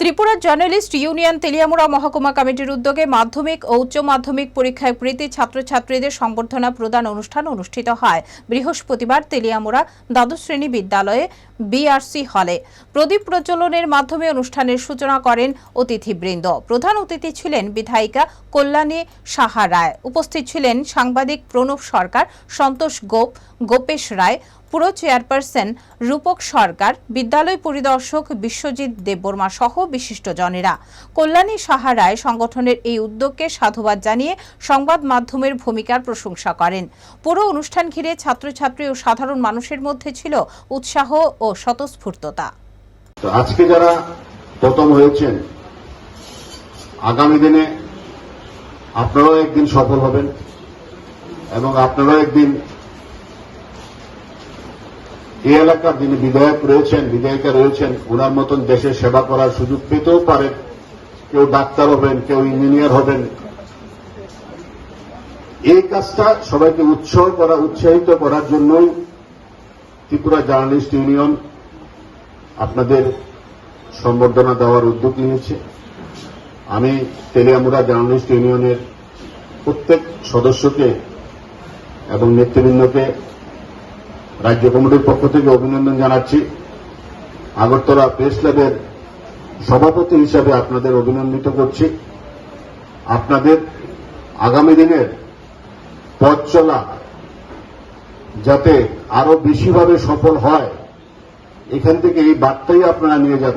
Tripura journalist union Teliamura মহকুমা কমিটির উদ্যোগে মাধ্যমিক ও উচ্চ মাধ্যমিক পরীক্ষায় কৃতী ছাত্রছাত্রীদের সংবর্ধনা প্রদান অনুষ্ঠান অনুষ্ঠিত হয় বৃহস্পতিবার তেলিয়ামুড়া দ্বাদশ শ্রেণি বিদ্যালয়ে বিআরসি হলে। প্রদীপ প্রজ্বলনের মাধ্যমে অনুষ্ঠানের সূচনা করেন অতিথিবৃন্দ। প্রধান অতিথি ছিলেন বিধায়িকা কল্যাণী সাহা রায়। উপস্থিত ছিলেন সাংবাদিক প্রণব সরকার, সন্তোষ গোপ, গোপেশ রায় পুরো চেয়ারপারসন রূপক সরকার, বিদ্যালয় পরিদর্শক বিশ্বজিৎ দেববর্মা সহ বিশিষ্টজনেরা। কল্যাণী সাহারায় সংগঠনের এই উদ্যোগকে সাধুবাদ জানিয়ে সংবাদ মাধ্যমের ভূমিকার প্রশংসা করেন। পুরো অনুষ্ঠান ঘিরে ছাত্রছাত্রী ও সাধারণ মানুষের মধ্যে ছিল উৎসাহ ও স্বতঃস্ফূর্ততা। আজকে যারা প্রথম হয়েছেন, আগামী দিনে আপনারাও একদিন সফল হবেন এবং আপনারাও একদিন এই এলাকার যিনি বিধায়ক রয়েছেন, বিধায়িকা রয়েছেন ওনার মতন দেশের সেবা করার সুযোগ পেতেও পারেন। কেউ ডাক্তার হবেন, কেউ ইঞ্জিনিয়ার হবেন। এই কাজটা সবাইকে উৎসাহ করা, উৎসাহিত করার জন্যই ত্রিপুরা জার্নালিস্ট ইউনিয়ন আপনাদের সম্বর্ধনা দেওয়ার উদ্যোগ নিয়েছে। আমি তেলিয়ামুড়া জার্নালিস্ট ইউনিয়নের প্রত্যেক সদস্যকে এবং নেতৃবৃন্দকে রাজ্য কমিটির পক্ষ থেকে অভিনন্দন জানাচ্ছি। আগরতলা প্রেস ক্লাবের সভাপতি হিসাবে আপনাদের অভিনন্দিত করছি। আপনাদের আগামী দিনের পথ চলা যাতে আরও বেশিভাবে সফল হয়, এখান থেকে এই বার্তাই আপনারা নিয়ে যাবেন।